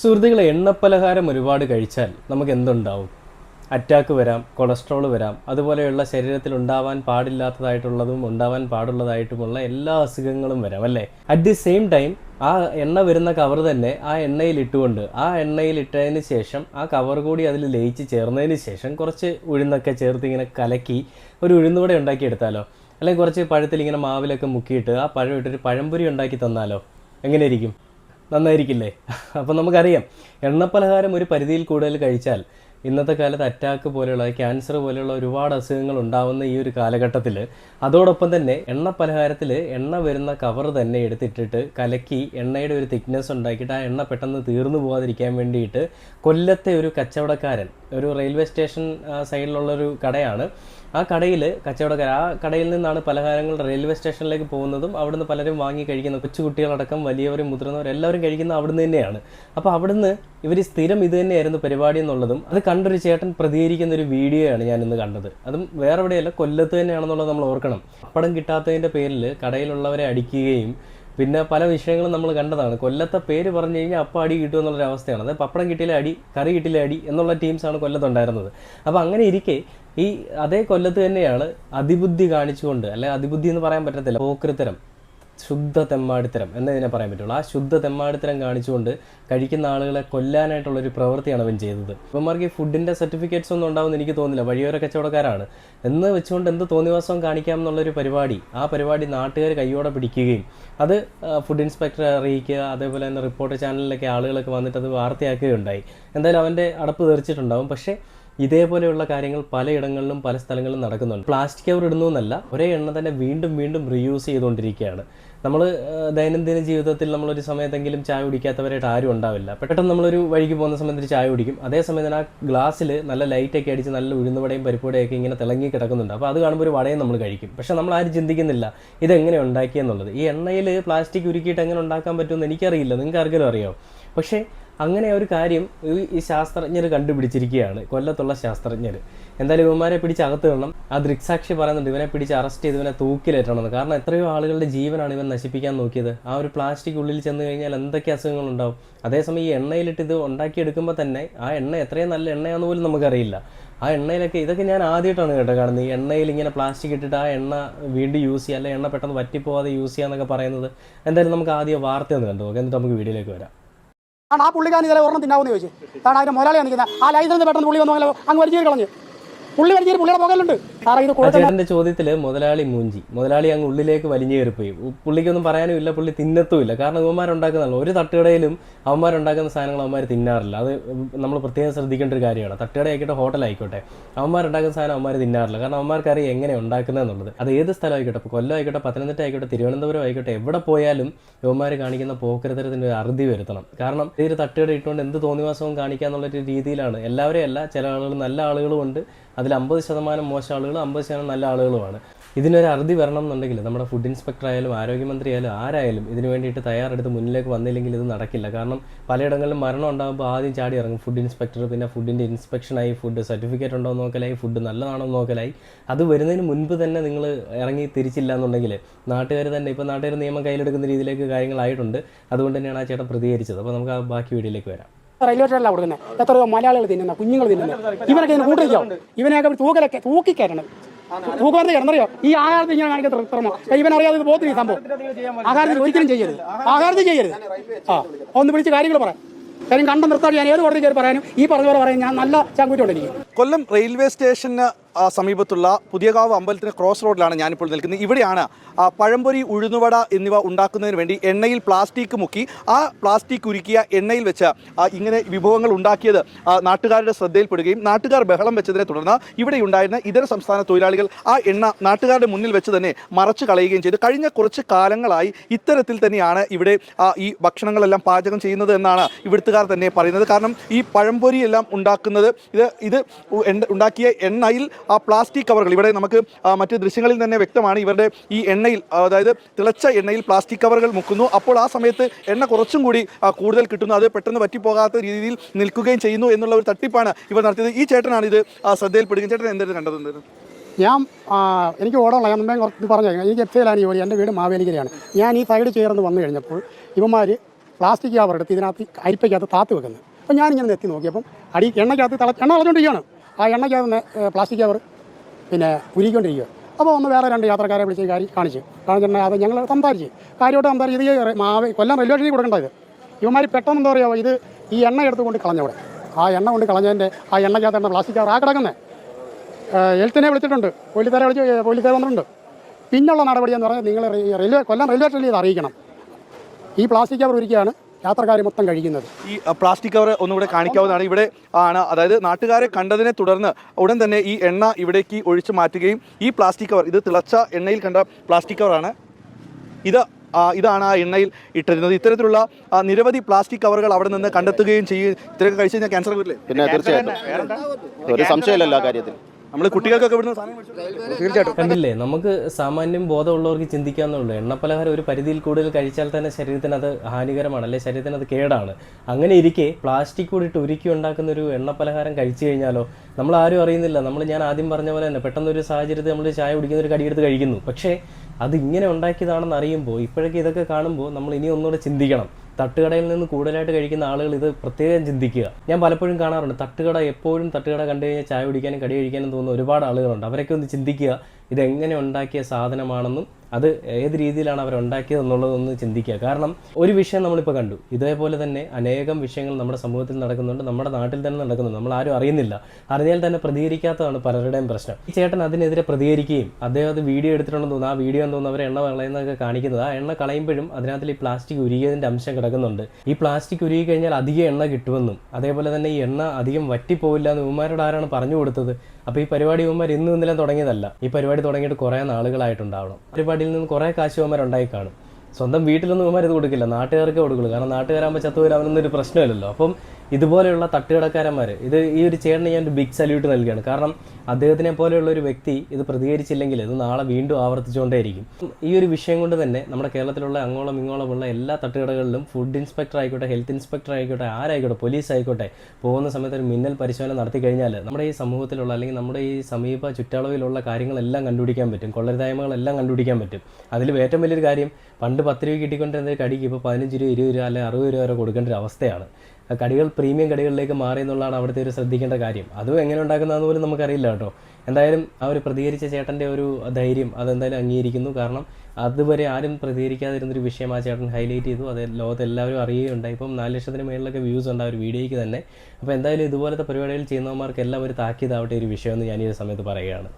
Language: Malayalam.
സുഹൃത്തുക്കളെ എണ്ണപ്പലഹാരം ഒരുപാട് കഴിച്ചാൽ നമുക്ക് എന്തുണ്ടാവും അറ്റാക്ക് വരാം കൊളസ്ട്രോൾ വരാം. അതുപോലെയുള്ള ശരീരത്തിൽ ഉണ്ടാവാൻ പാടില്ലാത്തതായിട്ടുള്ളതും ഉണ്ടാവാൻ പാടുള്ളതായിട്ടുമുള്ള എല്ലാ അസുഖങ്ങളും വരാം അല്ലേ? അറ്റ് ദി സെയിം ടൈം ആ എണ്ണ വരുന്ന കവർ തന്നെ ആ എണ്ണയിൽ ഇട്ടുകൊണ്ട് ആ എണ്ണയിൽ ഇട്ടതിന് ശേഷം ആ കവർ കൂടി അതിൽ ലയിച്ച് ചേർന്നതിന് ശേഷം കുറച്ച് ഉഴുന്നൊക്കെ ചേർത്ത് ഇങ്ങനെ കലക്കി ഒരു ഉഴുന്നുവട ഉണ്ടാക്കിയെടുത്താലോ? അല്ലെങ്കിൽ കുറച്ച് പഴത്തിൽ ഇങ്ങനെ മാവിലൊക്കെ മുക്കിയിട്ട് ആ പഴം ഇട്ടൊരു പഴംപൊരി ഉണ്ടാക്കി തന്നാലോ? എങ്ങനെയിരിക്കും? നന്നായിരിക്കില്ലേ? അപ്പം നമുക്കറിയാം. എണ്ണപ്പലഹാരം ഒരു പരിധിയിൽ കൂടുതൽ കഴിച്ചാൽ ഇന്നത്തെ കാലത്ത് അറ്റാക്ക് പോലെയുള്ള ക്യാൻസർ പോലെയുള്ള ഒരുപാട് അസുഖങ്ങൾ ഉണ്ടാവുന്ന ഈ ഒരു കാലഘട്ടത്തിൽ അതോടൊപ്പം തന്നെ എണ്ണ പലഹാരത്തിൽ എണ്ണ വരുന്ന കവർ തന്നെ എടുത്തിട്ടിട്ട് കലക്കി എണ്ണയുടെ ഒരു തിക്നെസ് ഉണ്ടാക്കിയിട്ട് ആ എണ്ണ പെട്ടെന്ന് തീർന്നു പോകാതിരിക്കാൻ വേണ്ടിയിട്ട് കൊല്ലത്തെ ഒരു കച്ചവടക്കാരൻ ഒരു റെയിൽവേ സ്റ്റേഷൻ സൈഡിലുള്ളൊരു കടയാണ്. ആ കടയിൽ കച്ചവടക്കാർ ആ കടയിൽ നിന്നാണ് പലഹാരങ്ങൾ റെയിൽവേ സ്റ്റേഷനിലേക്ക് പോകുന്നതും അവിടുന്ന് പലരും വാങ്ങി കഴിക്കുന്നത് കൊച്ചുകുട്ടികളടക്കം വലിയവരും മുതിർന്നവരും എല്ലാവരും കഴിക്കുന്നത് അവിടുന്ന് തന്നെയാണ്. അപ്പോൾ അവിടുന്ന് ഇവർ സ്ഥിരം ഇത് തന്നെയായിരുന്നു പരിപാടി എന്നുള്ളതും അത് കണ്ടൊരു ചേട്ടൻ പ്രതികരിക്കുന്ന ഒരു വീഡിയോയാണ് ഞാൻ ഇന്ന് കണ്ടത്. അതും വേറെ എവിടെയല്ല കൊല്ലത്ത് തന്നെയാണെന്നുള്ളത് നമ്മൾ ഓർക്കണം. പപ്പടം കിട്ടാത്തതിന്റെ പേരിൽ കടയിലുള്ളവരെ അടിക്കുകയും പിന്നെ പല വിഷയങ്ങളും നമ്മൾ കണ്ടതാണ്. കൊല്ലത്തെ പേര് പറഞ്ഞു കഴിഞ്ഞാൽ അപ്പം അടി കിട്ടും എന്നുള്ളൊരു അവസ്ഥയാണ്. അത് പപ്പടം കിട്ടിയില്ല അടി കറി കിട്ടിയില്ല അടി എന്നുള്ള ടീംസാണ് കൊല്ലത്തുണ്ടായിരുന്നത്. അപ്പോൾ അങ്ങനെ ഇരിക്കെ ഈ അതേ കൊല്ലത്ത് തന്നെയാണ് അതിബുദ്ധി കാണിച്ചുകൊണ്ട് അല്ലെ അതിബുദ്ധി എന്ന് പറയാൻ പറ്റത്തില്ല പോക്കൃത്തരം ശുദ്ധ തെമ്മാടിത്തരം എന്നതിനെ പറയാൻ പറ്റുള്ളൂ. ആ ശുദ്ധ തെമ്മാടിത്തരം കാണിച്ചുകൊണ്ട് കഴിക്കുന്ന ആളുകളെ കൊല്ലാനായിട്ടുള്ളൊരു പ്രവൃത്തിയാണ് അവൻ ചെയ്തത്. ഇവന്മാർക്ക് ഈ ഫുഡിന്റെ സർട്ടിഫിക്കറ്റ്സ് ഒന്നും ഉണ്ടാവുമെന്ന് എനിക്ക് തോന്നില്ല വഴിയോര കച്ചവടക്കാരാണ്. എന്ന് വെച്ചുകൊണ്ട് എന്ത് തോന്നിവാസം കാണിക്കാം എന്നുള്ളൊരു പരിപാടി ആ പരിപാടി നാട്ടുകാർ കൈയോടെ പിടിക്കുകയും അത് ഫുഡ് ഇൻസ്പെക്ടറെ അറിയിക്കുക അതേപോലെ തന്നെ റിപ്പോർട്ട് ചാനലിലൊക്കെ ആളുകളൊക്കെ വന്നിട്ട് അത് വാർത്തയാക്കുകയുണ്ടായി. എന്തായാലും അവന്റെ അടപ്പ് തീർച്ചിട്ടുണ്ടാവും. പക്ഷേ ഇതേപോലെയുള്ള കാര്യങ്ങൾ പലയിടങ്ങളിലും പല സ്ഥലങ്ങളിലും നടക്കുന്നുണ്ട്. പ്ലാസ്റ്റിക് കവർ ഇടുന്നു എന്നല്ല ഒരേ എണ്ണ തന്നെ വീണ്ടും വീണ്ടും റീയൂസ് ചെയ്തുകൊണ്ടിരിക്കുകയാണ്. നമ്മൾ ദൈനംദിന ജീവിതത്തിൽ നമ്മളൊരു സമയത്തെങ്കിലും ചായ കുടിക്കാത്തവരായിട്ട് ആരും ഉണ്ടാവില്ല. പെട്ടെന്ന് നമ്മളൊരു വഴിക്ക് പോകുന്ന സമയത്ത് ചായ കുടിക്കും. അതേസമയം തന്നെ ആ ഗ്ലാസ്സിൽ നല്ല ലൈറ്റൊക്കെ അടിച്ച് നല്ല ഉഴുന്നുവടയും പരിപ്പുവടയൊക്കെ ഇങ്ങനെ തിളങ്ങി കിടക്കുന്നുണ്ട്. അപ്പോൾ അത് കാണുമ്പോൾ ഒരു വടയും നമ്മൾ കഴിക്കും. പക്ഷെ നമ്മൾ ആരും ചിന്തിക്കുന്നില്ല ഇതെങ്ങനെ ഉണ്ടാക്കിയെന്നുള്ളത്. ഈ എണ്ണയിൽ പ്ലാസ്റ്റിക് ഉരുക്കിയിട്ട് എങ്ങനെ ഉണ്ടാക്കാൻ പറ്റുമെന്ന് എനിക്കറിയില്ല. നിങ്ങൾക്ക് ആർക്കെങ്കിലും അറിയാം പക്ഷേ അങ്ങനെ ഒരു കാര്യം ഈ- ശാസ്ത്രജ്ഞർ കണ്ടുപിടിച്ചിരിക്കുകയാണ്. കൊല്ലത്തുള്ള ശാസ്ത്രജ്ഞർ എന്തായാലും ഇവന്മാരെ പിടിച്ച് അകത്ത് ഇടണം ആ ദൃക്സാക്ഷി പറയുന്നുണ്ട് ഇവനെ പിടിച്ച് അറസ്റ്റ് ചെയ്ത് ഇവനെ തൂക്കിലേറ്റണമെന്ന്. കാരണം എത്രയോ ആളുകളുടെ ജീവനാണ് ഇവൻ നശിപ്പിക്കാൻ നോക്കിയത്. ആ ഒരു പ്ലാസ്റ്റിക് ഉള്ളിൽ ചെന്ന് കഴിഞ്ഞാൽ എന്തൊക്കെ അസുഖങ്ങളുണ്ടാവും അതേസമയം ഈ എണ്ണയിലിട്ട് ഇത് ഉണ്ടാക്കിയെടുക്കുമ്പോൾ തന്നെ ആ എണ്ണ എത്രയും നല്ല എണ്ണയാണെന്ന് പോലും നമുക്കറിയില്ല. ആ എണ്ണയിലൊക്കെ ഇതൊക്കെ ഞാൻ ആദ്യമായിട്ടാണ് കേട്ടോ കാരണം ഈ എണ്ണയിൽ ഇങ്ങനെ പ്ലാസ്റ്റിക് ഇട്ടിട്ട് ആ എണ്ണ വീണ്ടും യൂസ് ചെയ്യുക അല്ലെങ്കിൽ എണ്ണ പെട്ടെന്ന് വറ്റിപ്പോവാതെ യൂസ് ചെയ്യാന്നൊക്കെ പറയുന്നത്. എന്തായാലും നമുക്ക് ആദ്യം വാർത്ത കണ്ടു നോക്കാം. എന്നിട്ട് നമുക്ക് വീഡിയോയിലേക്ക് വരാം. ആണ് ആ പുള്ളിക്കാരൻ ഇതേ ഒരെണ്ണം തിന്നാവുന്ന ചോദിച്ചു കാരണം അതിന്റെ മുതലാളിയാണ് നിൽക്കുന്നത്. ആ ലൈസൻസ് പെട്ടെന്ന് പുള്ളി വന്നു അങ്ങനെ അങ്ങ് വലിച്ചു കളഞ്ഞു. പുള്ളി വലിച്ചു പുള്ളിയുടെ ചോദ്യത്തിൽ മുതലാളി മൂഞ്ചി. മുതലാളി അങ്ങ് ഉള്ളിലേക്ക് വലിഞ്ഞു കയറിപ്പോയി പുള്ളിക്കൊന്നും പറയാനും ഇല്ല പുള്ളി തിന്നത്തുമില്ല. കാരണം അവന്മാരുണ്ടാക്കുന്നതല്ല ഒരു തട്ടുകടയിലും അവന്മാരുണ്ടാക്കുന്ന സാധനങ്ങൾ അവന്മാർ തിന്നാറില്ല. അത് നമ്മൾ പ്രത്യേകം ശ്രദ്ധിക്കേണ്ട ഒരു കാര്യമാണ്. തട്ടുകട ആയിക്കോട്ടെ ഹോട്ടൽ ആയിക്കോട്ടെ അവന്മാരുണ്ടാക്കുന്ന സാധനം അവന്മാർ തിന്നാറില്ല. കാരണം അവന്മാർക്ക് അറിയാം എങ്ങനെ ഉണ്ടാക്കുന്നത് എന്നുള്ളത്. അത് ഏത് സ്ഥലം ആയിക്കോട്ടെ ഇപ്പോൾ കൊല്ലം ആയിക്കോട്ടെ പത്തനംതിട്ട ആയിക്കോട്ടെ തിരുവനന്തപുരം ആയിക്കോട്ടെ എവിടെ പോയാലും യുവന്മാർ കാണിക്കുന്ന പോക്കരത്തരത്തിന്റെ ഒരു അറുതി വരുത്തണം. കാരണം ഈ ഒരു തട്ടുകട ഇട്ടുകൊണ്ട് എന്ത് തോന്നിവാസവും കാണിക്കുക എന്നുള്ളൊരു രീതിയിലാണ്. എല്ലാവരെയല്ല ചില ആളുകൾ നല്ല ആളുകളും ഉണ്ട്. അതിൽ അമ്പത് ശതമാനം മോശം ആളുകൾ അമ്പത് ശതമാനം നല്ല ആളുകളുമാണ്. ഇതിനൊരു അറുതി വരണം എന്നുണ്ടെങ്കിൽ നമ്മുടെ ഫുഡ് ഇൻസ്പെക്ടർ ആയാലും ആരോഗ്യമന്ത്രി ആയാലും ആരായാലും ഇതിനു വേണ്ടിയിട്ട് തയ്യാറെടുത്ത് മുന്നിലേക്ക് വന്നില്ലെങ്കിൽ ഇത് നടക്കില്ല. കാരണം പലയിടങ്ങളിലും മരണം ഉണ്ടാകുമ്പോൾ ആദ്യം ചാടി ഇറങ്ങും. ഫുഡ് ഇൻസ്പെക്ടർ പിന്നെ ഫുഡിന്റെ ഇൻസ്പെക്ഷനായി ഫുഡ് സർട്ടിഫിക്കറ്റ് ഉണ്ടോ നോക്കലായി ഫുഡ് നല്ലതാണോ നോക്കലായി. അത് വരുന്നതിന് മുൻപ് തന്നെ നിങ്ങൾ ഇറങ്ങി തിരിച്ചില്ല എന്നുണ്ടെങ്കിൽ നാട്ടുകാർ തന്നെ ഇപ്പോൾ നാട്ടുകാർ നിയമം കയ്യിലെടുക്കുന്ന രീതിയിലേക്ക് കാര്യങ്ങളായിട്ടുണ്ട്. അതുകൊണ്ട് തന്നെയാണ് ആ ചേട്ടൻ പ്രതികരിച്ചത്. അപ്പോൾ നമുക്ക് ആ ബാക്കി വീഡിയോയിലേക്ക് വരാം. റെയിൽവേ സ്റ്റേഷനിലാണ് കൊടുക്കുന്നത് എത്രയോ മലയാളികൾ തിന്നുന്ന കുഞ്ഞുങ്ങൾ തിന്നുന്നത് ഇവനൊക്കെ ഇതിന് കൂട്ടിരിക്കോ? ഇവനെയൊക്കെ തൂക്കലൊക്കെ തൂക്കിക്കയറ്റണം തൂക്കുവാർത്ത കിടന്നറിയോ ഈ ആഹാരത്തിൽ ഇങ്ങനെ കാണിക്കുന്ന ക്രമം ഇവനറിയാതെ പോത്തിന് ഈ സംഭവം. ആഹാരത്തിൽ ഒരിക്കലും ചെയ്യരുത്. ആഹാരത്തിൽ ചെയ്യരുത്. ആ ഒന്ന് വിളിച്ച് കാര്യങ്ങൾ പറയാം. കാര്യം കണ്ട നിർത്താൻ ഞാൻ ഏത് കോടതി കയറി പറയാനും ഈ പറഞ്ഞ പോലെ പറയാൻ ഞാൻ നല്ല ചങ്കൂറ്റോണ്ടിരിക്കും കൊല്ലം റെയിൽവേ സ്റ്റേഷന് സമീപത്തുള്ള പുതിയകാവ് അമ്പലത്തിന് ക്രോസ് റോഡിലാണ് ഞാനിപ്പോൾ നിൽക്കുന്നത്. ഇവിടെയാണ് പഴംപൊരി ഉഴുന്നുവട എന്നിവ ഉണ്ടാക്കുന്നതിന് വേണ്ടി എണ്ണയിൽ പ്ലാസ്റ്റിക് മുക്കി ആ പ്ലാസ്റ്റിക് ഉരുക്കിയ എണ്ണയിൽ വെച്ച് ഇങ്ങനെ വിഭവങ്ങൾ ഉണ്ടാക്കിയത് നാട്ടുകാരുടെ ശ്രദ്ധയിൽപ്പെടുകയും നാട്ടുകാർ ബഹളം വെച്ചതിനെ തുടർന്ന് ഇവിടെ ഉണ്ടായിരുന്ന ഇതര സംസ്ഥാന തൊഴിലാളികൾ ആ എണ്ണ നാട്ടുകാരുടെ മുന്നിൽ വെച്ച് തന്നെ മറച്ചു കളയുകയും ചെയ്തു. കഴിഞ്ഞ കുറച്ച് കാലങ്ങളായി ഇത്തരത്തിൽ തന്നെയാണ് ഇവിടെ ഈ ഭക്ഷണങ്ങളെല്ലാം പാചകം ചെയ്യുന്നത് എന്നാണ് ഇവിടുത്തുകാർ തന്നെ പറയുന്നത്. കാരണം ഈ പഴംപൊരി എല്ലാം ഉണ്ടാക്കുന്നത് ഇത് ഇത് ഉണ്ടാക്കിയ എണ്ണയിൽ ആ പ്ലാസ്റ്റിക് കവറുകൾ. ഇവിടെ നമുക്ക് മറ്റു ദൃശ്യങ്ങളിൽ തന്നെ വ്യക്തമാണ് ഇവരുടെ ഈ എണ്ണയിൽ അതായത് തിളച്ച എണ്ണയിൽ പ്ലാസ്റ്റിക് കവറുകൾ മുക്കുന്നു. അപ്പോൾ ആ സമയത്ത് എണ്ണ കുറച്ചും കൂടി കൂടുതൽ കിട്ടുന്നു. അത് പെട്ടെന്ന് പറ്റിപ്പോകാത്ത രീതിയിൽ നിൽക്കുകയും ചെയ്യുന്നു എന്നുള്ള ഒരു തട്ടിപ്പാണ് ഇവർ നടത്തിയത്. ഈ ചേട്ടനാണ് ഇത് ശ്രദ്ധയിൽപ്പെടുകയും ചേട്ടൻ എന്തായിരുന്നു കണ്ടത് ഞാൻ എനിക്ക് ഓടമുള്ള ഞാൻ മുമ്പേ കുറച്ച് പറഞ്ഞു എനിക്ക് എഫ് സിയിലാണ് ജോലി. എന്റെ വീട് മാവേലിക്കരയാണ്. ഞാൻ ഈ സൈഡ് ചേർന്ന് വന്നു കഴിഞ്ഞപ്പോൾ ഇവന്മാർ പ്ലാസ്റ്റിക് കവർ എടുത്ത് ഇതിനകത്ത് അരിപ്പയ്ക്കകത്ത് താത്ത് വെക്കുന്നത് അപ്പോൾ ഞാനിങ്ങനെ എത്തി നോക്കിയപ്പം അടി എണ്ണയ്ക്കകത്ത് തിള എണ്ണ കളഞ്ഞുകൊണ്ടിരിക്കുകയാണ് ആ എണ്ണയ്ക്കകത്ത് പ്ലാസ്റ്റിക് കവർ പിന്നെ ഉരുകിക്കൊണ്ടിരിക്കുക അപ്പോൾ ഒന്ന് വേറെ രണ്ട് യാത്രക്കാരെ വിളിച്ച് കാര്യം കാണിച്ച്. കാണിച്ചിട്ടുണ്ടെങ്കിൽ അത് ഞങ്ങൾ സംസാരിച്ച്. കാര്യമായിട്ട് സംസാരിച്ച് ഇത് മാവ് കൊല്ലം റെയിൽവേ സ്റ്റേഷനിൽ കൊടുക്കേണ്ടത് ഇവന്മാർ പെട്ടെന്ന് എന്താ പറയുക ഇത് ഈ എണ്ണ എടുത്തുകൊണ്ട് കളഞ്ഞവിടെ ആ എണ്ണ കൊണ്ട് കളഞ്ഞതിന്റെ ആ എണ്ണയ്ക്കകത്ത് എണ്ണ പ്ലാസ്റ്റിക് കവർ ആ കിടക്കുന്നത് എഴുത്തിനെ വിളിച്ചിട്ടുണ്ട്. പോലീസുകാരെ വിളിച്ച് പോലീസുകാർ വന്നിട്ടുണ്ട്. പിന്നുള്ള നടപടി എന്ന് പറഞ്ഞാൽ നിങ്ങൾ റെയിൽവേ കൊല്ലം റെയിൽവേ സ്റ്റേഷനിൽ ഇത് അറിയിക്കണം. ഈ പ്ലാസ്റ്റിക് കവർ ഒരിക്കലാണ് യാത്രക്കാർ മൊത്തം കഴിക്കുന്നത്. ഈ പ്ലാസ്റ്റിക് കവർ ഒന്നുകൂടെ കാണിക്കാവുന്നതാണ്. ഇവിടെ ആണ്. അതായത് നാട്ടുകാരെ കണ്ടതിനെ തുടർന്ന് ഉടൻ തന്നെ ഈ എണ്ണ ഇവിടേക്ക് ഒഴിച്ചു മാറ്റുകയും ഈ പ്ലാസ്റ്റിക് കവർ ഇത് തിളച്ച എണ്ണയിൽ കണ്ട പ്ലാസ്റ്റിക് കവറാണ്. ഇത് ഇതാണ് ആ എണ്ണയിൽ ഇട്ടിരുന്നത്. ഇത്തരത്തിലുള്ള നിരവധി പ്ലാസ്റ്റിക് കവറുകൾ അവിടെ നിന്ന് കണ്ടെത്തുകയും ചെയ്യും. ഇത്രയൊക്കെ കഴിച്ചു കഴിഞ്ഞാൽ ക്യാൻസർ വരില്ലേ? പിന്നെ തീർച്ചയായിട്ടും. ഒരു സംശയമില്ലല്ലോ ആ കാര്യത്തിൽ. നമ്മൾ കുട്ടികൾക്കൊക്കെ ഇവിടുന്ന് തീർച്ചയായിട്ടും. കണ്ടില്ലേ നമുക്ക് സാമാന്യം ബോധമുള്ളവർക്ക് ചിന്തിക്കാന്നുള്ളൂ എണ്ണപ്പലഹാരം ഒരു പരിധിയിൽ കൂടുതൽ കഴിച്ചാൽ തന്നെ ശരീരത്തിന് അത് ഹാനികരമാണ് അല്ലെ ശരീരത്തിന് അത് കേടാണ്. അങ്ങനെ ഇരിക്കെ പ്ലാസ്റ്റിക് കൂടി ഇട്ട് ഉരുക്കി ഉണ്ടാക്കുന്ന ഒരു എണ്ണപ്പലഹാരം കഴിച്ചു കഴിഞ്ഞാലോ നമ്മൾ ആരും അറിയുന്നില്ല. നമ്മൾ ഞാൻ ആദ്യം പറഞ്ഞ പോലെ തന്നെ പെട്ടെന്ന് ഒരു സാഹചര്യത്തിൽ നമ്മൾ ചായ കുടിക്കുന്ന ഒരു കടിയെടുത്ത് കഴിക്കുന്നു. പക്ഷേ അത് ഇങ്ങനെ ഉണ്ടാക്കിയതാണെന്ന് അറിയുമ്പോൾ ഇപ്പോഴൊക്കെ ഇതൊക്കെ കാണുമ്പോൾ നമ്മൾ ഇനി ഒന്നുകൂടെ ചിന്തിക്കണം. തട്ടുകടയിൽ നിന്ന് കൂടുതലായിട്ട് കഴിക്കുന്ന ആളുകൾ ഇത് പ്രത്യേകം ചിന്തിക്കുക. ഞാൻ പലപ്പോഴും കാണാറുണ്ട്. തട്ടുകട എപ്പോഴും തട്ടുകട കണ്ടു കഴിഞ്ഞാൽ ചായ കുടിക്കാനും കടി കഴിക്കാനും തോന്നുന്ന ഒരുപാട് ആളുകളുണ്ട്. അവരൊക്കെ ഒന്ന് ചിന്തിക്കുക ഇത് എങ്ങനെ ഉണ്ടാക്കിയ സാധനമാണെന്നും അത് ഏത് രീതിയിലാണ് അവർ ഉണ്ടാക്കിയത് എന്നുള്ളതൊന്ന് ചിന്തിക്കുക. കാരണം ഒരു വിഷയം നമ്മളിപ്പോൾ കണ്ടു. ഇതേപോലെ തന്നെ അനേകം വിഷയങ്ങൾ നമ്മുടെ സമൂഹത്തിൽ നടക്കുന്നുണ്ട് നമ്മുടെ നാട്ടിൽ തന്നെ നടക്കുന്നുണ്ട്. നമ്മൾ ആരും അറിയുന്നില്ല. അറിഞ്ഞാൽ തന്നെ പ്രതികരിക്കാത്തതാണ് പലരുടെയും പ്രശ്നം. ഈ ചേട്ടൻ അതിനെതിരെ പ്രതികരിക്കുകയും അദ്ദേഹം അത് വീഡിയോ എടുത്തിട്ടുണ്ടെന്ന് തോന്നുന്നു. ആ വീഡിയോ എന്ന് തോന്നുന്നു. അവർ എണ്ണ കളയുന്നതൊക്കെ കാണിക്കുന്നത്. ആ എണ്ണ കളയുമ്പോഴും അതിനകത്തിൽ ഈ പ്ലാസ്റ്റിക് ഉരുകിയതിന്റെ അംശം കിടക്കുന്നുണ്ട്. ഈ പ്ലാസ്റ്റിക് ഉരുകി കഴിഞ്ഞാൽ അധികം എണ്ണ കിട്ടുമെന്നും അതേപോലെ തന്നെ ഈ എണ്ണ അധികം വറ്റിപ്പോവില്ല എന്ന് ഇവന്മാരോട് ആരാണ് പറഞ്ഞു കൊടുത്തത്? അപ്പോൾ ഈ പരിപാടി ഇവന്മാർ ഇന്നും ഇന്നലെ തുടങ്ങിയതല്ല. ഈ പരിപാടി തുടങ്ങിയിട്ട് കുറേ നാളുകളായിട്ടുണ്ടാവണം. പരിപാടിയിൽ നിന്ന് കുറേ കാശ് ഇവന്മാർ ഉണ്ടായി കാണും. സ്വന്തം വീട്ടിലൊന്നും ഇവന്മാർ ഇത് കൊടുക്കില്ല. നാട്ടുകാർക്ക് കൊടുക്കുള്ളൂ. കാരണം നാട്ടുകാരാകുമ്പോൾ ചത്തുവരാമെന്നൊരു പ്രശ്നമില്ലല്ലോ. അപ്പം ഇതുപോലെയുള്ള തട്ടുകടക്കാരന്മാർ ഇത് ഈ ഒരു ചേട്ടന് ഞാൻ ഒരു ബിഗ് സല്യൂട്ട് നൽകുകയാണ്. കാരണം അദ്ദേഹത്തിനെ പോലെയുള്ള ഒരു വ്യക്തി ഇത് പ്രതികരിച്ചില്ലെങ്കിൽ ഇത് നാളെ വീണ്ടും ആവർത്തിച്ചുകൊണ്ടേയിരിക്കും. ഈ ഒരു വിഷയം കൊണ്ട് തന്നെ നമ്മുടെ കേരളത്തിലുള്ള അങ്ങോളം ഇങ്ങോളമുള്ള എല്ലാ തട്ടുകടകളിലും ഫുഡ് ഇൻസ്പെക്ടർ ആയിക്കോട്ടെ ഹെൽത്ത് ഇൻസ്പെക്ടർ ആയിക്കോട്ടെ ആരായിക്കോട്ടെ പോലീസ് ആയിക്കോട്ടെ പോകുന്ന സമയത്ത് ഒരു മിന്നൽ പരിശോധന നടത്തി കഴിഞ്ഞാൽ നമ്മുടെ ഈ സമൂഹത്തിലുള്ള അല്ലെങ്കിൽ നമ്മുടെ ഈ സമീപ ചുറ്റളവിലുള്ള കാര്യങ്ങളെല്ലാം കണ്ടുപിടിക്കാൻ പറ്റും. കൊള്ളരുതായ്മകളെല്ലാം കണ്ടുപിടിക്കാൻ പറ്റും. അതിൽ ഏറ്റവും വലിയൊരു കാര്യം പണ്ട് പത്ത് രൂപ കിട്ടിക്കൊണ്ടിരുന്ന കടിക്ക് ഇപ്പോൾ പതിനഞ്ച് രൂപ ഇരുപത് രൂപ അല്ലെങ്കിൽ അറുപത് രൂപ വരെ കൊടുക്കേണ്ട ഒരു അവസ്ഥയാണ്. കടികൾ പ്രീമിയം കടികളിലേക്ക് മാറി എന്നുള്ളതാണ് അവിടുത്തെ ഒരു ശ്രദ്ധിക്കേണ്ട കാര്യം. അതും എങ്ങനെ ഉണ്ടാക്കുന്നതെന്ന് പോലും നമുക്കറിയില്ല കേട്ടോ. എന്തായാലും ആ ഒരു പ്രതികരിച്ച ചേട്ടന്റെ ഒരു ധൈര്യം അതെന്തായാലും അംഗീകരിക്കുന്നു. കാരണം അതുവരെ ആരും പ്രതികരിക്കാതിരുന്നൊരു വിഷയം ആ ചേട്ടൻ ഹൈലൈറ്റ് ചെയ്തു. അത് ലോകത്ത് എല്ലാവരും അറിയുകയുണ്ടായി. ഇപ്പം നാല് ലക്ഷത്തിന് മേളിലൊക്കെ വ്യൂസ് ഉണ്ട് ആ ഒരു വീഡിയോയ്ക്ക് തന്നെ. അപ്പോൾ എന്തായാലും ഇതുപോലത്തെ പരിപാടികൾ ചെയ്യുന്നവന്മാർക്ക് എല്ലാം ഒരു താക്കീതാവട്ടെ ഒരു വിഷയമെന്ന് ഞാൻ ഈ സമയത്ത് പറയുകയാണ്.